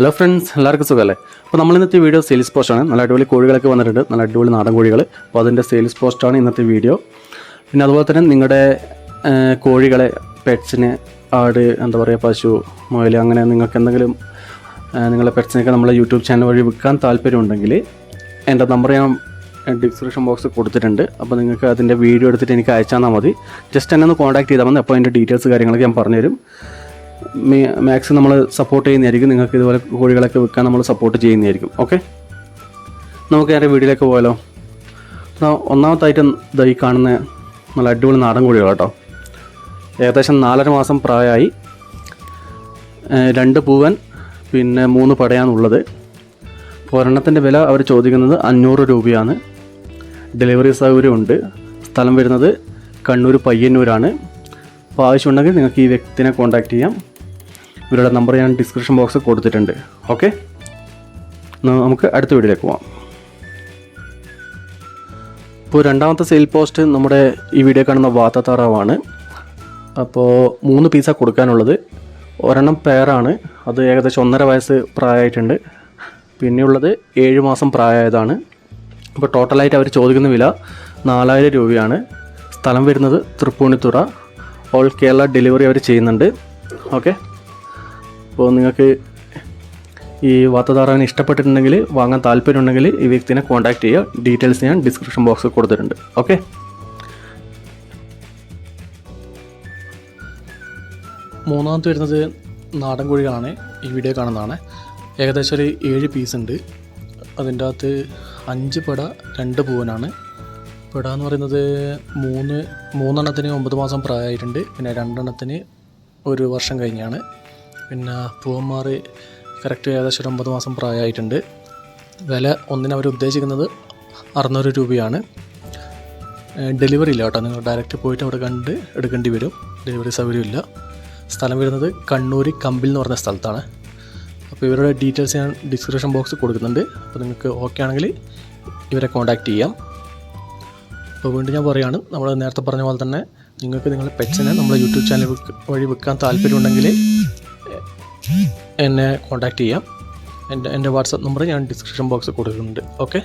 Hello friends എല്ലാവർക്കും സുഖമല്ലേ? അപ്പോൾ നമ്മൾ ഇന്നത്തെ വീഡിയോ സെയിൽസ് പോസ്റ്റാണ് നല്ല അടിപൊളി കോഴികളൊക്കെ വന്നിട്ടുണ്ട്. നല്ല അടിപൊളി നാടൻ കോഴികൾ അപ്പോൾ അതിന്റെ സെയിൽസ് പോസ്റ്റാണ് ഇന്നത്തെ വീഡിയോ പിന്നെ അതുപോലെ തന്നെ നിങ്ങളുടെ കോഴികളെ പെറ്റ്സിന് ആട് എന്താ പറയുക പശു മുയൽ അങ്ങനെ നിങ്ങൾക്ക് എന്തെങ്കിലും നിങ്ങളുടെ പെറ്റ്സിനൊക്കെ നമ്മളെ യൂട്യൂബ് ചാനൽ വഴി വിൽക്കാൻ താല്പര്യമുണ്ടെങ്കിൽ എന്റെ നമ്പർ ഞാൻ ഡിസ്ക്രിപ്ഷൻ ബോക്സ് കൊടുത്തിട്ടുണ്ട്. അപ്പോൾ നിങ്ങൾക്ക് അതിന്റെ വീഡിയോ എടുത്തിട്ട് എനിക്ക് അയച്ചാൽ മതി. ജസ്റ്റ് എന്നെ ഒന്ന് കോൺടാക്ട് ചെയ്താൽ മതി. അപ്പോൾ അതിന്റെ ഡീറ്റെയിൽസ് കാര്യങ്ങളൊക്കെ ഞാൻ പറഞ്ഞുതരും. മാക്സിമം നമ്മൾ സപ്പോർട്ട് ചെയ്യുന്നതായിരിക്കും. നിങ്ങൾക്ക് ഇതുപോലെ കോഴികളൊക്കെ വിൽക്കാൻ നമ്മൾ സപ്പോർട്ട് ചെയ്യുന്നതായിരിക്കും. ഓക്കെ നമുക്ക് നേരെ വീഡിയോയിലേക്ക് പോയാലോ? ഒന്നാമത്തായിട്ട് ഈ കാണുന്ന നല്ല അടിപൊളി നാടൻ കോഴികൾ കേട്ടോ ഏകദേശം നാലര മാസം പ്രായമായി. രണ്ട് പൂവൻ പിന്നെ മൂന്ന് പടയാണുള്ളത്. ഒരെണ്ണത്തിന്റെ വില അവർ ചോദിക്കുന്നത് അഞ്ഞൂറ് രൂപയാണ്. ഡെലിവറി സൗകര്യമുണ്ട്. സ്ഥലം വരുന്നത് കണ്ണൂർ പയ്യന്നൂരാണ്. അപ്പോൾ ആവശ്യമുണ്ടെങ്കിൽ നിങ്ങൾക്ക് ഈ വ്യക്തിനെ കോൺടാക്റ്റ് ചെയ്യാം. ഇവരുടെ നമ്പർ ഞാൻ ഡിസ്ക്രിപ്ഷൻ ബോക്സിൽ കൊടുത്തിട്ടുണ്ട്. ഓക്കെ നമുക്ക് അടുത്ത വീഡിയോയിലേക്ക് പോവാം. ഇപ്പോൾ രണ്ടാമത്തെ സെയിൽ പോസ്റ്റ് നമ്മുടെ ഈ വീഡിയോ കാണുന്ന വാത്തത്താറാവാണ് അപ്പോൾ മൂന്ന് പീസ കൊടുക്കാനുള്ളത്. ഒരെണ്ണം പെയറാണ് അത് ഏകദേശം ഒന്നര വയസ്സ് പ്രായമായിട്ടുണ്ട്. പിന്നെയുള്ളത് ഏഴ് മാസം പ്രായമായതാണ്. അപ്പോൾ ടോട്ടലായിട്ട് അവർ ചോദിക്കുന്ന വില നാലായിരം രൂപയാണ്. സ്ഥലം വരുന്നത് തൃപ്പൂണിത്തുറ. ഓൾ കേരള ഡെലിവറി അവർ ചെയ്യുന്നുണ്ട്. ഓക്കെ അപ്പോൾ നിങ്ങൾക്ക് ഈ വാത്തതാറാവിന് ഇഷ്ടപ്പെട്ടിട്ടുണ്ടെങ്കിൽ വാങ്ങാൻ താല്പര്യമുണ്ടെങ്കിൽ ഈ വ്യക്തിനെ കോൺടാക്ട് ചെയ്യുക. ഡീറ്റെയിൽസ് ഞാൻ ഡിസ്ക്രിപ്ഷൻ ബോക്സിൽ കൊടുത്തിട്ടുണ്ട്. ഓക്കെ? മൂന്നാമത്തെ വരുന്നത് നാടൻ കോഴികളാണ്. ഈ വീഡിയോ കാണുന്നതാണ്. ഏകദേശം ഒരു ഏഴ് പീസ് ഉണ്ട്. അതിന്റെ അകത്ത് അഞ്ച് പെട രണ്ട് പൂവനാണ്. പെട എന്ന് പറയുന്നത് മൂന്ന് മൂന്നെണ്ണത്തിന് ഒമ്പത് മാസം പ്രായമായിട്ടുണ്ട്. പിന്നെ രണ്ടെണ്ണത്തിന് ഒരു വർഷം കഴിഞ്ഞാണ്. പിന്നെ പൂവന്മാർ കറക്റ്റ് ഏകദേശം ഒരു ഒമ്പത് മാസം പ്രായമായിട്ടുണ്ട്. വില ഒന്നിന് അവർ ഉദ്ദേശിക്കുന്നത് അറുന്നൂറ് രൂപയാണ്. ഡെലിവറി ഇല്ല കേട്ടോ. നിങ്ങൾ ഡയറക്റ്റ് പോയിട്ട് അവിടെ കണ്ട് എടുക്കേണ്ടി വരും. ഡെലിവറി സൗകര്യമില്ല സ്ഥലം വരുന്നത് കണ്ണൂർ കമ്പിൽ എന്ന് പറഞ്ഞ സ്ഥലത്താണ്. അപ്പോൾ ഇവരുടെ ഡീറ്റെയിൽസ് ഞാൻ ഡിസ്ക്രിപ്ഷൻ ബോക്സ് കൊടുക്കുന്നുണ്ട്. അപ്പോൾ നിങ്ങൾക്ക് ഓക്കെ ആണെങ്കിൽ ഇവരെ കോൺടാക്റ്റ് ചെയ്യാം. അപ്പോൾ വീണ്ടും ഞാൻ പറയുകയാണ് നമ്മൾ നേരത്തെ പറഞ്ഞ പോലെ തന്നെ നിങ്ങൾക്ക് നിങ്ങളുടെ പെറ്റ്സിനെ നമ്മുടെ യൂട്യൂബ് ചാനൽ വഴി വിൽക്കാൻ താല്പര്യമുണ്ടെങ്കിൽ എന്നെ കോൺടാക്റ്റ് ചെയ്യാം. എന്റെ എന്റെ വാട്സപ്പ് നമ്പർ ഞാൻ ഡിസ്ക്രിപ്ഷൻ ബോക്സിൽ കൊടുക്കുന്നുണ്ട്. ഓക്കെ